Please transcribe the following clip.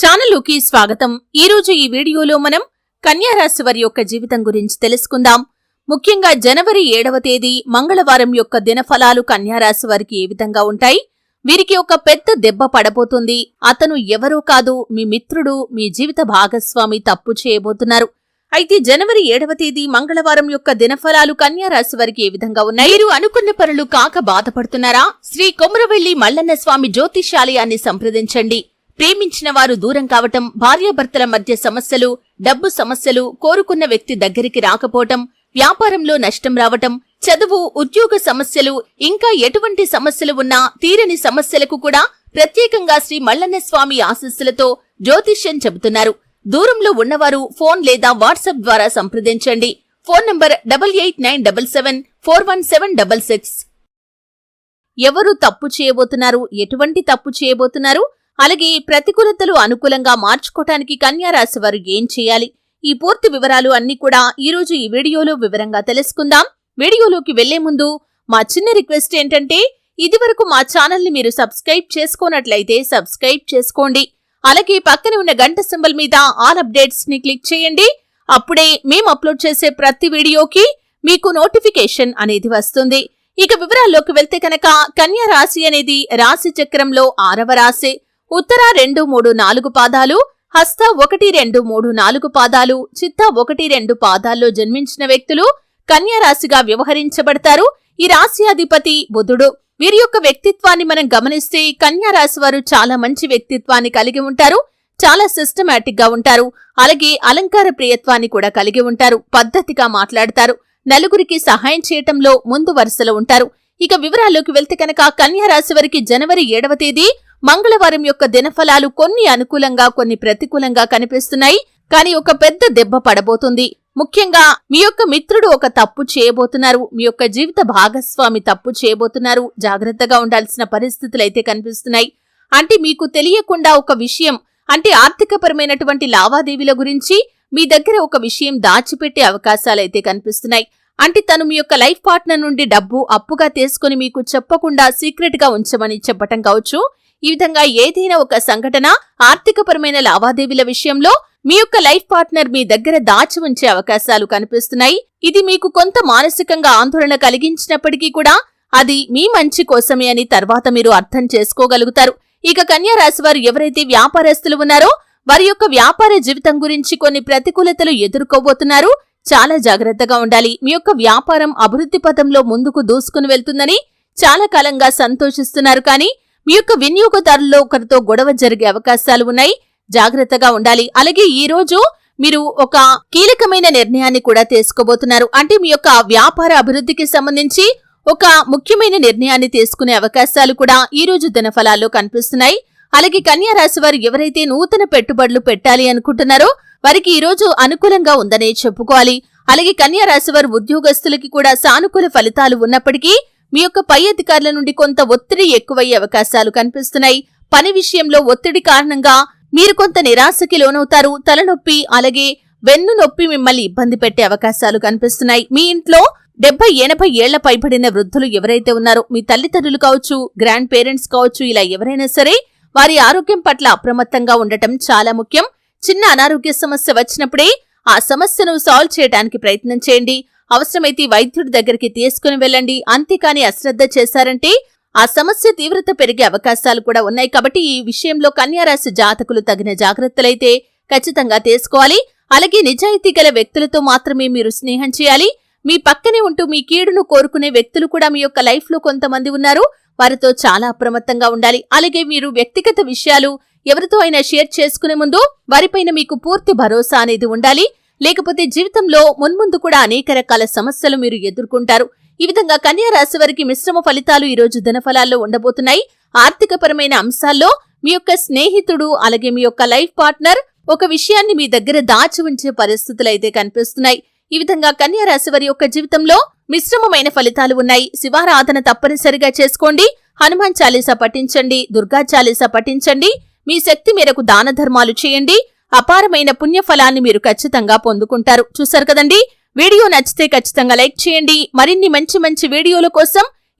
ఛానల్లోకి స్వాగతం. ఈ రోజు ఈ వీడియోలో మనం కన్యారాశి వారి యొక్క జీవితం గురించి తెలుసుకుందాం. ముఖ్యంగా జనవరి ఏడవ తేదీ మంగళవారం యొక్క దినఫలాలు కన్యారాశి వారికి ఏ విధంగా ఉంటాయి? వీరికి ఒక పెద్ద దెబ్బ పడబోతుంది. అతను ఎవరో కాదు మీ మిత్రుడు మీ జీవిత భాగస్వామి తప్పు చేయబోతున్నారు. అయితే జనవరి ఏడవ తేదీ మంగళవారం యొక్క దినఫలాలు కన్యారాశి వారికి ఏ విధంగా ఉన్నాయి? మీరు అనుకున్న పనులు కాక బాధపడుతున్నారా? శ్రీ కొమరవెల్లి మల్లన్న స్వామి జ్యోతిషాలయాన్ని సంప్రదించండి. ప్రేమించిన వారు దూరం కావటం భార్యాభర్తల మధ్య సమస్యలు డబ్బు సమస్యలు కోరుకున్న వ్యక్తి దగ్గరికి రాకపోవటం వ్యాపారంలో నష్టం రావటం చదువు ఉద్యోగ సమస్యలు ఇంకా ఎటువంటి సమస్యలు ఉన్నా తీరని సమస్యలకు కూడా ప్రత్యేకంగా శ్రీ మల్లన్న స్వామి ఆశస్సులతో జ్యోతిష్యం చెబుతున్నారు. దూరంలో ఉన్నవారు ఫోన్ లేదా వాట్సాప్ ద్వారా సంప్రదించండి. Phone number double eight nine double seven four one seven double six. ఎవరు తప్పు చేయబోతున్నారు? ఎటువంటి తప్పు చేయబోతున్నారు? అలాగే ప్రతికూలతలు అనుకూలంగా మార్చుకోవటానికి కన్యా రాశి వారు ఏం చేయాలి? ఈ పూర్తి వివరాలు అన్ని కూడా ఈ రోజు ఈ వీడియోలో వివరంగా తెలుసుకుందాం. వీడియోలోకి వెళ్ళే ముందు మా చిన్న రిక్వెస్ట్ ఏంటంటే ఇదివరకు మా ఛానల్ని మీరు సబ్స్క్రైబ్ చేసుకోనట్లయితే సబ్స్క్రైబ్ చేసుకోండి. అలాగే పక్కన ఉన్న గంట సింబల్ మీద ఆల్ అప్డేట్స్ని క్లిక్ చేయండి. అప్పుడే మేము అప్లోడ్ చేసే ప్రతి వీడియోకి మీకు నోటిఫికేషన్ అనేది వస్తుంది. ఇక వివరాల్లోకి వెళ్తే కనుక కన్యా రాశి అనేది రాశి చక్రంలో ఆరవ రాశి. ఉత్తర రెండు మూడు నాలుగు పాదాలు హస్త ఒకటి రెండు మూడు నాలుగు పాదాలు చిత్త ఒకటి రెండు పాదాల్లో జన్మించిన వ్యక్తులు కన్యారాశిగా వ్యవహరించబడతారు. ఈ రాశి అధిపతి బుధుడు. వీరి యొక్క వ్యక్తిత్వాన్ని మనం గమనిస్తే కన్యారాశి వారు చాలా మంచి వ్యక్తిత్వాన్ని కలిగి ఉంటారు. చాలా సిస్టమేటిక్గా ఉంటారు. అలాగే అలంకార ప్రియత్వాన్ని కూడా కలిగి ఉంటారు. పద్ధతిగా మాట్లాడతారు. నలుగురికి సహాయం చేయటంలో ముందు వరుసలో ఉంటారు. ఇక వివరాల్లోకి వెళ్తే కనుక కన్యారాశి వారికి జనవరి ఏడవ తేదీ మంగళవారం యొక్క దినఫలాలు కొన్ని అనుకూలంగా కొన్ని ప్రతికూలంగా కనిపిస్తున్నాయి. కానీ ఒక పెద్ద దెబ్బ పడబోతుంది. ముఖ్యంగా మీ యొక్క మిత్రుడు ఒక తప్పు చేయబోతున్నారు. మీ యొక్క జీవిత భాగస్వామి తప్పు చేయబోతున్నారు. జాగ్రత్తగా ఉండాల్సిన పరిస్థితులు అయితే కనిపిస్తున్నాయి. అంటే మీకు తెలియకుండా ఒక విషయం అంటే ఆర్థికపరమైనటువంటి లావాదేవీల గురించి మీ దగ్గర ఒక విషయం దాచిపెట్టే అవకాశాలైతే కనిపిస్తున్నాయి. అంటే తను మీ యొక్క లైఫ్ పార్ట్నర్ నుండి డబ్బు అప్పుగా తీసుకుని మీకు చెప్పకుండా సీక్రెట్గా ఉంచమని చెప్పటం కావచ్చు. ఈ విధంగా ఏదైనా ఒక సంఘటన ఆర్థికపరమైన లావాదేవీల విషయంలో మీ యొక్క లైఫ్ పార్ట్నర్ మీ దగ్గర దాచి ఉంచే అవకాశాలు కనిపిస్తున్నాయి. ఇది మీకు కొంత మానసికంగా ఆందోళన కలిగించినప్పటికీ కూడా అది మీ మంచి కోసమే అని తర్వాత మీరు అర్థం చేసుకోగలుగుతారు. ఇక కన్యా రాశి వారు ఎవరైతే వ్యాపారస్తులు ఉన్నారో వారి యొక్క వ్యాపార జీవితం గురించి కొన్ని ప్రతికూలతలు ఎదుర్కోబోతున్నారు. చాలా జాగ్రత్తగా ఉండాలి. మీ యొక్క వ్యాపారం అభివృద్ధి పథంలో ముందుకు దూసుకుని వెళ్తుందని చాలా కాలంగా సంతోషిస్తున్నారు. కానీ మీ యొక్క వినియోగదారుల్లో ఒకరితో గొడవ జరిగే అవకాశాలు ఉన్నాయి. జాగ్రత్తగా ఉండాలి. అలాగే ఈ రోజు మీరు ఒక కీలకమైన నిర్ణయాన్ని కూడా తీసుకోబోతున్నారు. అంటే మీ యొక్క వ్యాపార అభివృద్ధికి సంబంధించి ఒక ముఖ్యమైన నిర్ణయాన్ని తీసుకునే అవకాశాలు కూడా ఈ రోజు దినఫలాల్లో కనిపిస్తున్నాయి. అలాగే కన్యా రాశి వారు ఎవరైతే నూతన పెట్టుబడులు పెట్టాలి అనుకుంటున్నారో వారికి ఈ రోజు అనుకూలంగా ఉందనే చెప్పుకోవాలి. అలాగే కన్యా రాశి వారు ఉద్యోగస్తులకి కూడా సానుకూల ఫలితాలు ఉన్నప్పటికీ మీ యొక్క పై అధికారుల నుండి కొంత ఒత్తిడి ఎక్కువయ్యే అవకాశాలు కనిపిస్తున్నాయి. పని విషయంలో ఒత్తిడి కారణంగా మీరు కొంత నిరాశకి లోనవుతారు. తలనొప్పి అలాగే వెన్ను నొప్పి మిమ్మల్ని ఇబ్బంది పెట్టే అవకాశాలు కనిపిస్తున్నాయి. మీ ఇంట్లో డెబ్బై ఎనభై ఏళ్ళ పైబడిన వృద్ధులు ఎవరైతే ఉన్నారో మీ తల్లిదండ్రులు కావచ్చు గ్రాండ్ పేరెంట్స్ కావచ్చు ఇలా ఎవరైనా సరే వారి ఆరోగ్యం పట్ల అప్రమత్తంగా ఉండటం చాలా ముఖ్యం. చిన్న అనారోగ్య సమస్య వచ్చినప్పుడే ఆ సమస్యను సాల్వ్ చేయడానికి ప్రయత్నం చేయండి. అవసరమైతే వైద్యుడి దగ్గరికి తీసుకుని వెళ్ళండి. అంతేకాని అశ్రద్ధ చేశారంటే ఆ సమస్య తీవ్రత పెరిగే అవకాశాలు కూడా ఉన్నాయి కాబట్టి ఈ విషయంలో కన్యారాశి జాతకులు తగిన జాగ్రత్తలైతే ఖచ్చితంగా తీసుకోవాలి. అలాగే నిజాయితీ గల వ్యక్తులతో మాత్రమే మీరు స్నేహం చేయాలి. మీ పక్కనే ఉంటూ మీ కీడును కోరుకునే వ్యక్తులు కూడా మీ యొక్క లైఫ్లో కొంతమంది ఉన్నారు. వారితో చాలా అప్రమత్తంగా ఉండాలి. అలాగే మీరు వ్యక్తిగత విషయాలు ఎవరితో అయినా షేర్ చేసుకునే ముందు వారిపైన మీకు పూర్తి భరోసా అనేది ఉండాలి. లేకపోతే జీవితంలో మున్ముందు కూడా అనేక రకాల సమస్యలు మీరు ఎదుర్కొంటారు. ఈ విధంగా కన్యా రాశి వారికి మిశ్రమ ఫలితాలు ఈరోజు ధనఫలాల్లో ఉండబోతున్నాయి. ఆర్థికపరమైన అంశాల్లో మీ యొక్క స్నేహితుడు అలాగే మీ యొక్క లైఫ్ పార్ట్నర్ ఒక విషయాన్ని మీ దగ్గర దాచి ఉంచే పరిస్థితులు అయితే కనిపిస్తున్నాయి. ఈ విధంగా కన్యా రాశి వారి యొక్క జీవితంలో మిశ్రమమైన ఫలితాలు ఉన్నాయి. శివారాధన తప్పనిసరిగా చేసుకోండి. హనుమాన్ చాలీసా పఠించండి. దుర్గా చాలీసా పఠించండి. మీ శక్తి మేరకు దాన ధర్మాలు చేయండి. అపారమైన పుణ్యఫలాన్ని మీరు ఖచ్చితంగా పొందుకుంటారు. చూశారు కదండి? వీడియో నచ్చితే ఖచ్చితంగా లైక్ చేయండి. మరిన్ని మంచి మంచి వీడియోల కోసం